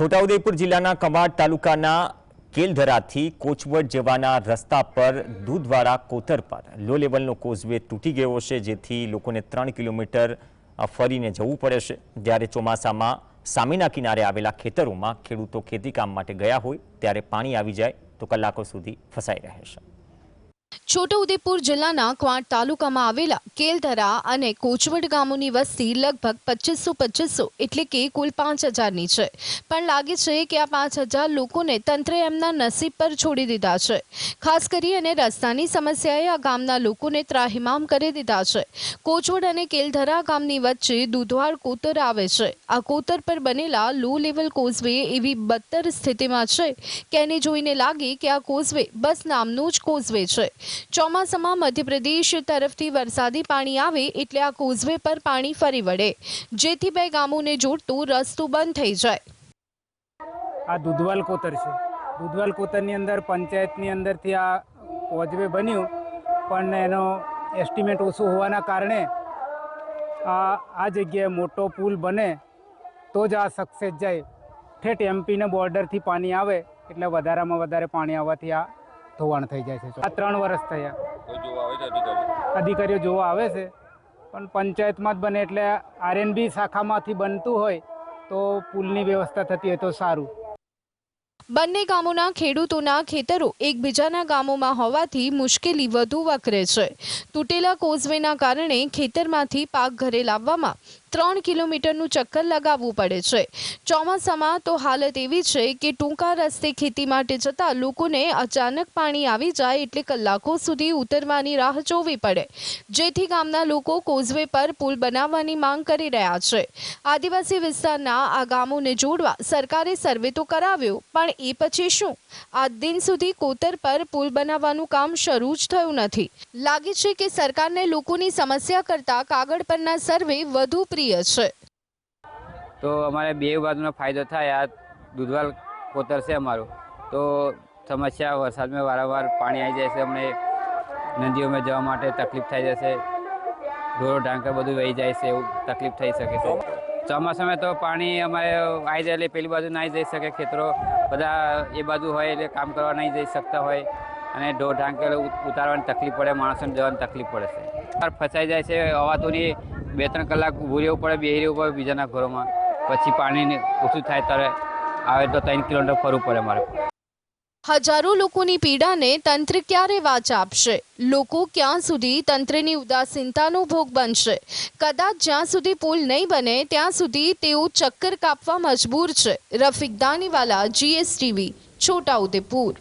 છોટાઉદેપુર જિલ્લાના કમાડ તાલુકાના કેલધરાથી કોચવડ જવાના રસ્તા પર દૂધવાળા કોતર પર લો લેવલનો કોઝવે તૂટી ગયો છે, જેથી લોકોને ત્રણ કિલોમીટર ફરીને જવું પડે છે. જ્યારે ચોમાસામાં સામેના કિનારે આવેલા ખેતરોમાં ખેડૂતો ખેતીકામ માટે ગયા હોય, ત્યારે પાણી આવી જાય તો કલાકો સુધી ફસાઈ રહે છે. છોટાઉદેપુર જિલ્લાના ક્વાંટ તાલુકામાં આવેલા કેલધરા અને કોચવડ ગામોની વસ્તી લગભગ પચીસો પચીસો એટલે કે કુલ પાંચ હજારની છે. પણ લાગે છે કે આ પાંચ હજાર લોકોને તંત્રે એમના નસીબ પર છોડી દીધા છે. ખાસ કરી અને રસ્તાની સમસ્યાએ આ ગામના લોકોને ત્રાહિમામ કરી દીધા છે. કોચવડ અને કેલધરા ગામની વચ્ચે દૂધવાળ કોતર આવે છે. આ કોતર પર બનેલા લો લેવલ કોઝવે એવી બદતર સ્થિતિમાં છે. કે એને જોઈને લાગે કે આ કોઝવે બસ નામનું જ કોઝવે છે. ચોમાસામાં મધ્યપ્રદેશ તરફથી વરસાદી પાણી આવે એટલે આ કોઝવે પર પાણી ફરી વળે, જેથી બે ગામોને જોડતું રસ્તું બંધ થઈ જાય. આ દુધવાલ કોતર છે. દુધવાલ કોતરની અંદર પંચાયતની અંદરથી આ કોઝવે બન્યું, પણ એનો એસ્ટિમેટ ઓછું હોવાના કારણે આ આ જગ્યાએ મોટો પુલ બને તો જ આ સક્સેસ જાય. ઠેઠ એમપીને બોર્ડરથી પાણી આવે એટલે વધારામાં વધારે પાણી આવવાથી આ ધોવાણ થઈ જાય છે. આ ત્રણ વર્ષ થયા. અધિકારીઓ? જોવા આવે છે પણ પંચાયતમાં જ બને એટલે આરએનબી શાખામાંથી બનતું હોય તો પુલની વ્યવસ્થા થતી હોય તો સારું. બંને ગામોના ખેડૂતોના ખેતરો એકબીજાના ગામોમાં હોવાથી મુશ્કેલી વધુ વકરે છે. તૂટેલા કોઝવેના કારણે ખેતરમાંથી પાક ઘરે લાવવામાં ત્રણ કિલોમીટરનું ચક્કર લગાવવું પડે છે. ચોમાસામાં તો હાલત એવી છે કે ટૂંકા રસ્તે ખેતી માટે જતા લોકોને અચાનક પાણી આવી જાય એટલે કલાકો સુધી ઉતરવાની રાહ જોવી પડે. જેથી ગામના લોકો કોઝવે પર પુલ બનાવવાની માંગ કરી રહ્યા છે. આદિવાસી વિસ્તારના આ ગામોને જોડવા સરકારે સર્વે તો કરાવ્યો, પણ એ પછી શું? આ દિન સુધી કોતર પર પુલ બનાવવાનું કામ શરૂ જ થયું નથી. લાગે છે કે સરકારને લોકોની સમસ્યા કરતાં કાગળ પરના સર્વે વધુ પ્રિય છે તો અમારે બે બાજુનો ફાયદો થાય. આ દૂધવાલ કોતર છે અમારું. તો સમસ્યા વરસાદમાં વારંવાર પાણી આવી જાય છે. અમને નદીઓમાં જવા માટે તકલીફ થઈ જશે ઢોરો ઢાંકર બધું વહી જાય છે. એવું તકલીફ થઈ શકે છે. ચોમાસામાં તો પાણી અમારે આવી જાય એટલે પેલી બાજુ નહીં જઈ શકે. ખેતરો બધા એ બાજુ હોય એટલે કામ કરવા નહીં જઈ શકતા હોય. અને ઢોર ઢાંકર ઉતારવાની તકલીફ પડે. માણસોને જવાની તકલીફ પડે છે. ફસાઈ જાય છે. હવાતોની બે ત્રણ કલાક ઊભું રહેવું પડે, બેહી રહેવું પડે બીજાના ઘરોમાં. પછી પાણી ઓછું થાય ત્યારે આવે તો ત્રણ કિલોમીટર ફરવું પડે મારે. હજારો લોકોની પીડાને તંત્ર ક્યારે વાચ આપશે? લોકો ક્યાં સુધી તંત્રની ઉદાસીનતાનો ભોગ બનશે? કદાચ જ્યાં સુધી પુલ નહીં બને, ત્યાં સુધી તેઓ ચક્કર કાપવા મજબૂર છે. રફીક દાનીવાલા જીએસટીવી છોટાઉદેપુર.